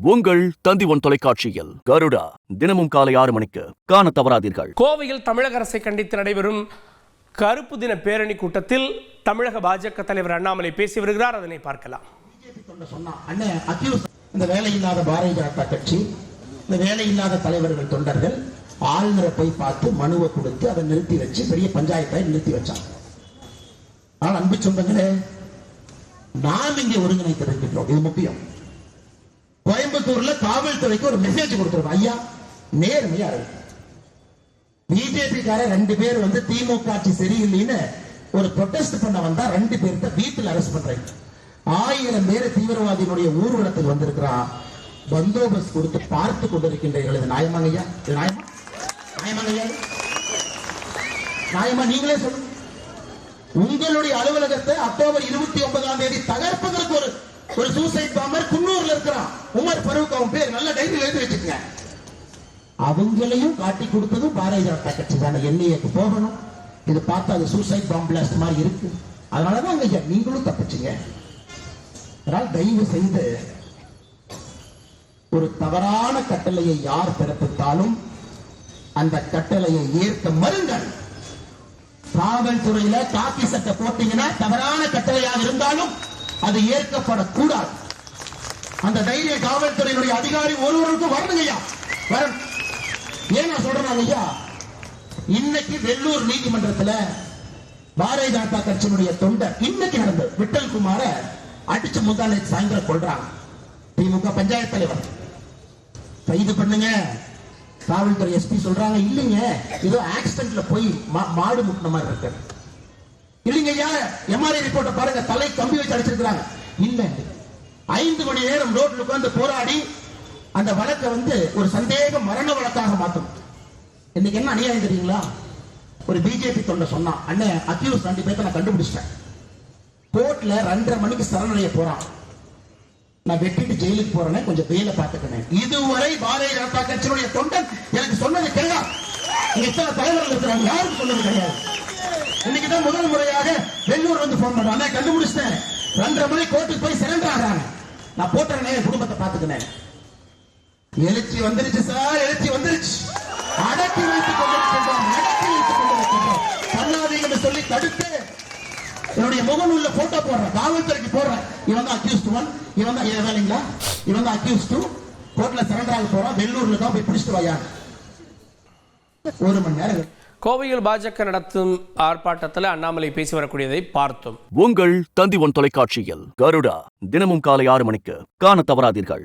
உங்கள் தந்தி ஒன் தொலைக்காட்சியில் கருடா தினமும் காலை ஆறு மணிக்கு காண தவறாதீர்கள். கோவையில் தமிழக அரசை கண்டித்து நடைபெறும் கருப்பு தின பேரணி கூட்டத்தில் தமிழக பாஜக தலைவர் அண்ணாமலை பேசி வருகிறார். அதனை பார்க்கலாம். இந்த வேலை இல்லாத பாரதிய ஜனதா கட்சி இந்த வேலை இல்லாத தலைவர்கள் தொண்டர்கள் ஆளுநரை போய் பார்த்து மனுவை கொடுத்து அதை நிறுத்தி வச்சு பெரிய பஞ்சாயத்தை நிறுத்தி வச்சான் ஆனால் அன்பு சொந்தங்களே நாம் இங்கே ஒருங்கிணைத்திருக்கின்றோம். இது முக்கியம். கோயம்புத்தூர்ல காவல்துறைக்கு ஒரு மெசேஜ் கொடுத்துருக்கோம். ஐயா நேர்மையா இருக்கு. பிஜேபி கார ரெண்டு பேர் வந்து திமுக ஆட்சி சரியில்லைன்னு ஒரு ப்ரொடெஸ்ட் பண்ண வந்தா ரெண்டு பேர்த்த வீட்டில் அரெஸ்ட் பண்றாங்க ஆயிரம் பேர் தீவிரவாதியினுடைய ஊர்வலத்தில் வந்திருக்கிறான் பந்தோபஸ்த் கொடுத்து பார்த்து கொண்டிருக்கின்றீர்கள் இது நியாயமாங்க ஐயா. இது நியாயமா நியாயமாங்க ஐயா நியாயமா நீங்களே சொல்லுங்க. உங்களுடைய அலுவலகத்தை அக்டோபர் இருபத்தி ஒன்பதாம் தேதி தகர்ப்பதற்கு ஒரு சூசைட் பாம்பர் குன்னூர்ல இருக்கிறான். உமர் பருவுக்கு அவன் பேர் நல்ல டைரியில் எழுதி வச்சுக்கங்க. அவங்களையும் காட்டி கொடுத்ததும் பாரதிய ஜனதா கட்சி தானே. என்ஐஏக்கு போகணும். இது பார்த்தா அது சூசைட் பாம்பு பிளாஸ்ட் மாதிரி இருக்கு. அதனாலதான் ஐயா நீங்களும் தப்பிச்சீங்க. அதனால் தயவு செய்து ஒரு தவறான கட்டளையை யார் பிறப்பித்தாலும் அந்த கட்டளையை ஏற்க மறுங்கள். காவல்துறையில காக்கி சட்டை போட்டீங்கன்னா தவறான கட்டளையாக இருந்தாலும் அது ஏற்கப்படக்கூடாது. அந்த தைரிய காவல்துறையினுடைய அதிகாரி ஒருவருக்கும் வரணும் ஐயா. வரணும். ஏன் நான் சொல்றேன் ஐயா? இன்னைக்கு வெள்ளூர் நீதிமன்றத்துல பாரதிய ஜனதா கட்சியினுடைய தொண்டர் இன்னைக்கு நடந்தது விட்டல் குமார அடிச்சு முந்தானை சாயந்தரம் கொள்றாங்க திமுக பஞ்சாயத்து தலைவர். கைது பண்ணுங்க. காவல்துறை எஸ்பி சொல்றாங்க இல்லைங்க. ஏதோ ஆக்சிடென்ட்ல போய் மா- மாடு முட்டின மாதிரி இருக்கு. இல்லைங்க ஐயா எம்ஆர்ஐ ரிப்போர்ட்டை பாருங்க தலை கம்பி வச்சு அடிச்சிருக்கிறாங்க. இல்ல ஐந்து மணி நேரம் ரோட்ல உட்கார்ந்து போராடி அந்த வழக்கை வந்து ஒரு சந்தேக மரண வழக்காக மாற்றும் இன்னைக்கு என்ன அநியாயம் தெரியுங்களா? ஒரு பிஜேபி தொண்டை சொன்னான் அண்ணன் அக்யூஸ் ரெண்டு பேர்த்த நான் கண்டுபிடிச்சிட்டேன். கோர்ட்ல ரெண்டரை மணிக்கு சரணடைய போறான். நான் வெட்டிட்டு ஜெயிலுக்கு போறேனே கொஞ்சம் வெயில பாத்துக்கணும் இதுவரை பாரதிய ஜனதா கட்சியினுடைய தொண்டன் எனக்கு சொன்னது கிடையாது இத்தனை தலைவர்கள் இருக்கிறாங்க? யாருக்கு சொன்னது கிடையாது. இன்னைக்கு தான் முதல் முறையாக வெள்ளூர் வந்து போன் பண்றாங்க கண்டுபிடிச்சிட்டேன். ரெண்டரை மணி கோர்ட்டுக்கு போய் சரண்டர் ஆகிறாங்க நான் போட்டுறேனே என் குடும்பத்தை பாத்துக்கினேன் எழுச்சி வந்துருச்சு சார் எழுச்சி வந்துருச்சு. அடக்கி வைத்துக் கொண்டிருக்கின்றோம் அடக்கி வைத்துக் கொண்டிருக்கின்றோம் பண்ணாதீங்கன்னு சொல்லி தடுத்து என்னுடைய முகநூல்ல போட்டோ போடுறேன். காவல்துறைக்கு போடுறேன். இவன் தான் அக்யூஸ்ட் ஒன் இவன் தான் இவன் வேலைங்களா? இவன் தான் அக்யூஸ்ட் டூ கோர்ட்ல சரண்டர் ஆக போறான் வெள்ளூர்ல தான் போய் பிடிச்சிட்டு வாயா. ஒரு மணி நேரம் கோவையில் பாஜக நடத்தும் ஆர்ப்பாட்டத்தில் அண்ணாமலை பேசி வரக்கூடியதை பார்த்தோம். உங்கள் தந்தி ஒன் தொலைக்காட்சியில் கருடா தினமும் காலை ஆறு மணிக்கு காண தவறாதீர்கள்.